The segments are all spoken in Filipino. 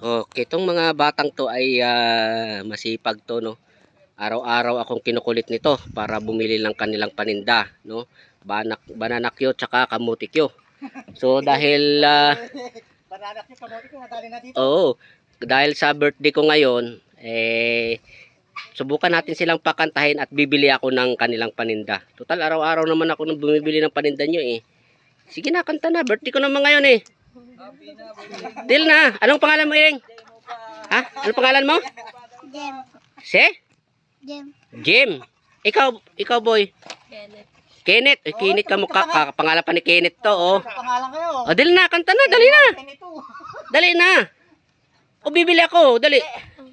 Okay, itong mga batang to ay ah, masipag to, no? Araw-araw akong kinukulit nito para bumili ng kanilang paninda, no? Banak, banana Q tsaka kamuti Q. So dahil ah, Bananak yung kamote ko, madali na dito. oo, dahil sa birthday ko ngayon, eh subukan natin silang pakantahin at bibili ako ng kanilang paninda. Total araw-araw naman ako nang bumibili ng paninda nyo eh. Sige na, kanta na. Birthday ko naman ngayon eh. Deal na. Anong pangalan mo, Ing? Ha? Anong pangalan mo? Jem. Si? Jem. Jim. Ikaw, ikaw boy. Kenneth. Kenneth. Eh, Kenneth ka mukha. ka- Pangalan pa ni Kenneth to, oh. Pangalan kayo. O, dali na. Kanta na. Dali na. Dali na. O, bibili ako. Dali.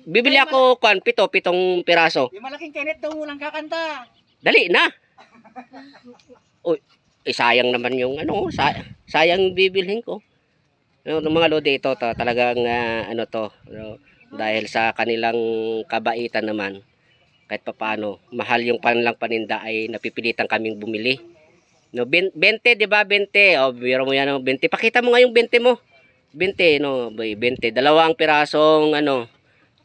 Bibili ako, kwan, pito, pitong piraso. Yung malaking Kenneth daw lang kakanta. Dali na. Uy, eh, sayang naman yung ano, sa, sayang bibilhin ko. Ano, ng mga lodi ito, to, talagang ah, ano to, ano, dahil sa kanilang kabaitan naman, kahit papaano, mahal yung panilang paninda ay napipilitan kaming bumili. No, ben- 20, 'di ba? 20. O, biro mo yan, oh, 20. Pakita mo nga yung 20 mo. 20, no, boy, 20. Dalawang pirasong ano,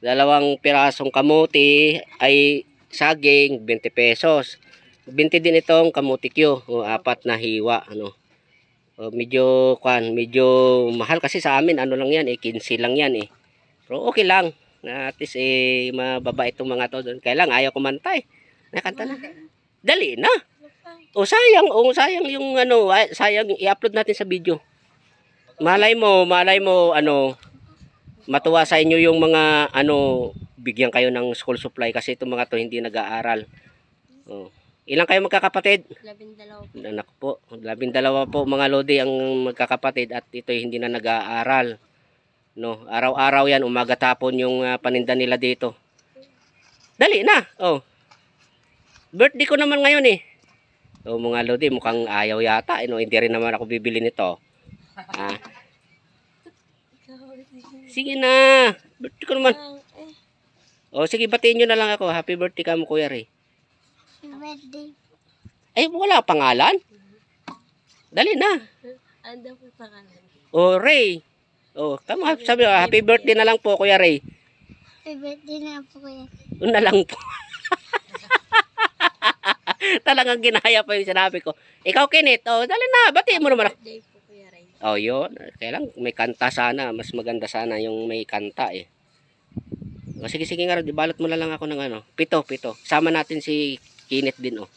dalawang pirasong kamuti ay saging 20 pesos. 20 din itong kamuti Q, o apat na hiwa ano. O, medyo kwan, medyo mahal kasi sa amin ano lang yan eh 15 lang yan eh. Pero okay lang. Na at least eh mababa itong mga to doon. Kaya lang ayaw kumanta eh. Nakanta na. Dali na. O sayang, o sayang yung ano, ay- sayang i-upload natin sa video. Malay mo, malay mo ano matuwa sa inyo yung mga ano bigyan kayo ng school supply kasi itong mga to hindi nag-aaral. Oh. Ilang kayo magkakapatid? Labindalaw. Anak po, labing dalawa po mga lodi ang magkakapatid at ito hindi na nag-aaral. No, araw-araw yan umaga tapon yung ah, paninda nila dito. Dali na. Oh. Birthday ko naman ngayon eh. Oh, mga lodi, mukhang ayaw yata. Eh, no? Hindi rin naman ako bibili nito. Ah. Sige na. Birthday ko naman. eh. Oh, sige, batiin nyo na lang ako. Happy birthday ka mo, Kuya Ray. Birthday. Ay, wala pangalan? Dali na. Ando po pangalan. Oh, Ray. Oh, kamo sabi happy birthday na lang po, Kuya Ray. Happy birthday na po kuya. Yun na lang po. Talagang ginaya pa yung sinabi ko. Ikaw, Kenneth, oh, dali na, batiin mo naman ako. Birthday po kuya Ray. Oh, yun. Kaya lang, may kanta sana. Mas maganda sana yung may kanta eh. O, sige, sige nga, balot mo na lang ako ng ano. Pito, pito. Sama natin si Kenneth din, oh.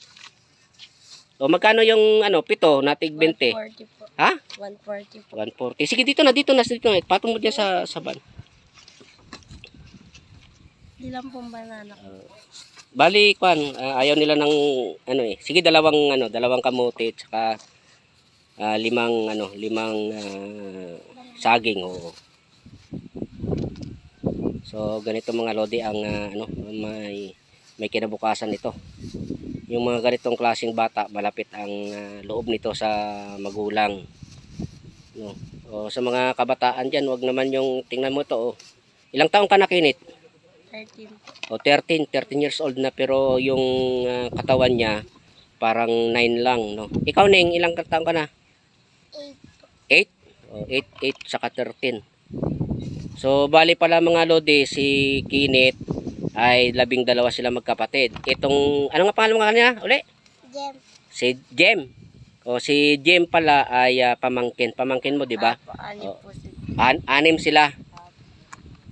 O, magkano yung, ano, pito, natig 20? 140 po. Ha? 140 po. 140. Sige, dito na, dito na, dito na. Patong mo dyan sa, sa van. Di lang pong banana ko. Bali, kwan, ah, ayaw nila ng, ano eh. Sige, dalawang, ano, dalawang kamote, tsaka ah, limang, ano, limang ah, saging, oo. So, ganito mga lodi ang, ah, ano, may, may kinabukasan nito. Yung mga ganitong klaseng bata, malapit ang ah, loob nito sa magulang. No. O, sa mga kabataan dyan, wag naman yung, tingnan mo to, oh. Ilang taong ka nakinit? 13 po. O 13, 13 years old na pero yung ah, katawan niya parang 9 lang, no. Ikaw Ning, ilang taon ka na? 8. 8? O 8, 8 saka 13. So bali pala mga lodi si Kinit ay labing dalawa sila magkapatid. Itong ano nga pangalan mo kanya? Uli? Jem. Si Jem. O si Jem pala ay ah, pamangkin. Pamangkin mo, di ba? Anim po si An anim sila.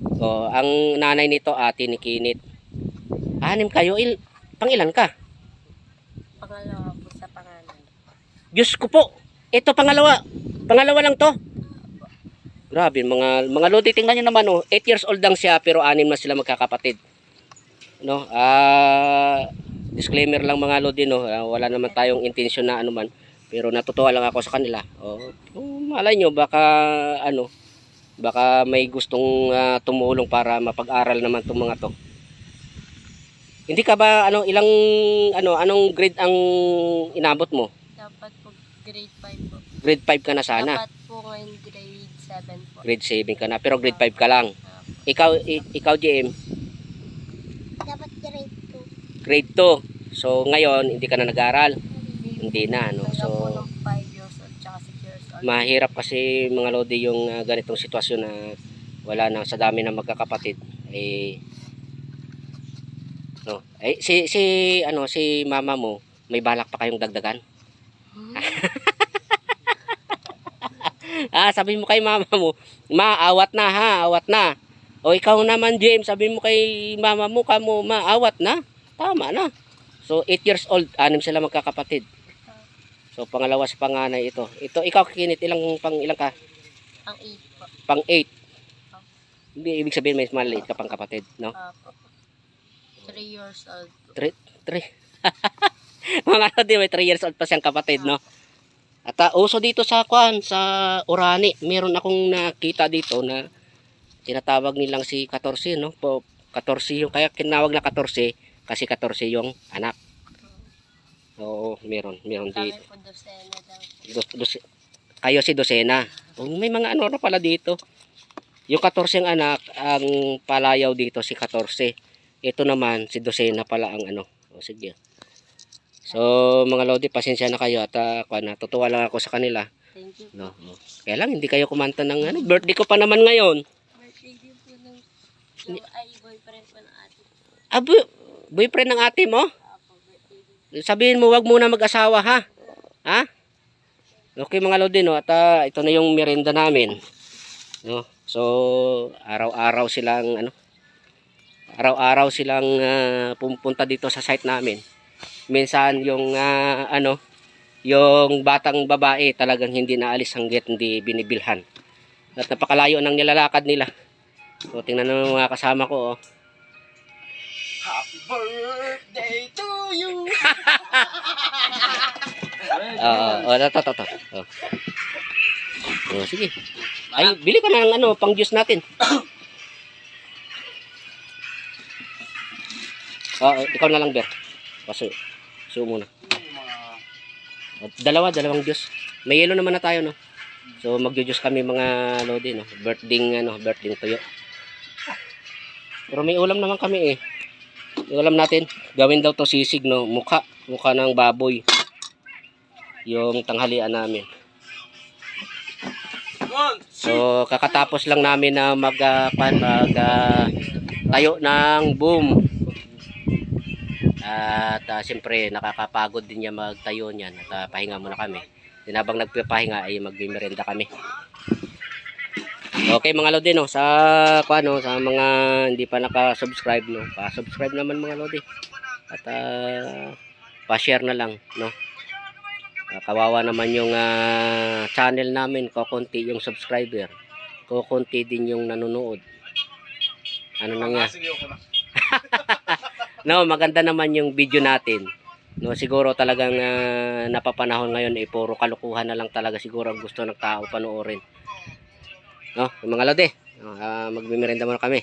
O, ang nanay nito, ate ni Kinit. Anim kayo, il pangilan ka? pangalawa po sa pangalan. Diyos ko po, ito pangalawa. Pangalawa lang to. Grabe, mga, mga lodi, tingnan nyo naman, oh. 8 years old lang siya, pero anim na sila magkakapatid. No, ah, disclaimer lang mga lodi, no. Ah, wala naman tayong intensyon na ano man. Pero natutuwa lang ako sa kanila. Oh, oh, malay nyo, baka, ano, baka may gustong ah, tumulong para mapag-aral naman tong mga to. Hindi ka ba ano ilang ano anong grade ang inabot mo? Dapat po grade 5 po. Grade 5 ka na sana. Dapat po ngayon grade 7 po. Grade 7 ka na pero grade 5 ka lang. Ikaw ikaw GM grade 2. So ngayon hindi ka na nag-aral. 2. Hindi na no. So ng 5 years old tsaka 6 years old. mahirap kasi mga lodi yung ah, ganitong sitwasyon na wala na sa dami ng magkakapatid eh no eh si si ano si mama mo may balak pa kayong dagdagan ah sabi mo kay mama mo ma awat na ha awat na o ikaw naman James sabi mo kay mama mo kamo ma awat na tama na. So 8 years old anim sila magkakapatid. So pangalawa sa panganay ito. Ito ikaw kinit ilang pang ilang ka? Ang 8 po. pang 8 hindi ibig sabihin may maliit ka pang kapatid no? Opo. 3 years old po. 3 mga ano din may 3 years old pa siyang kapatid no? At ah, uso dito sa kwan sa Urani meron akong nakita dito na tinatawag nilang si 14 no? Po 14 yung kaya kinawag na 14 kasi 14 yung anak oo meron meron Kami dito po dosena daw. dos, dos, kayo si Dosena. Oh, may mga ano na pala dito. Yung 14 ang anak, ang palayaw dito si 14. Ito naman, si Dosena pala ang ano. O sige. So, mga Lodi, pasensya na kayo at uh, natutuwa lang ako sa kanila. Thank you. No, no. Kaya lang, hindi kayo kumanta ng ano. Birthday ko pa naman ngayon. Birthday din po ng yung, ay boyfriend po ng ate. Ah, bu- boyfriend ng ate mo? Sabihin mo, wag muna mag-asawa, ha? Ha? Okay mga lodi, no? At ah, ito na yung merienda namin. No? So, araw-araw silang, ano? Araw-araw silang ah, pupunta dito sa site namin. Minsan yung, ah, ano, yung batang babae talagang hindi naalis hanggat hindi binibilhan. At napakalayo ng nilalakad nila. So, tingnan mo mga kasama ko, oh. Birthday to you! Oo, oh, to, to. Oh. Oh, sige. Ay, bili ka ng ano, pang juice natin. Oo, ikaw na lang, Ber. Paso, suo muna. Oh, dalawa, dalawang juice. May yelo naman na tayo, no? So, magjo-juice kami mga lodi, no? Birthday, ano, birthday tuyo. Pero may ulam naman kami, eh. Yung ulam natin, gawin daw to sisig, no? Mukha, mukha ng baboy yung tanghalian namin. So, kakatapos lang namin na mag, uh, mag ah, tayo ng boom. At uh, siyempre, nakakapagod din niya magtayo niyan. At ah, pahinga muna kami. Din habang nagpapahinga ay magbimerenda kami. Okay mga lodi no, sa kuano sa mga hindi pa naka-subscribe no, pa-subscribe naman mga lodi. At ah, pa-share na lang no. Ah, kawawa naman yung ah, channel namin, kukunti yung subscriber. Kukunti din yung nanonood. Ano nang yan? No, maganda naman yung video natin. No, siguro talagang ah, napapanahon ngayon ay puro kalukuhan na lang talaga siguro ang gusto ng tao panoorin. No, mga lode, uh, magmimerenda muna kami.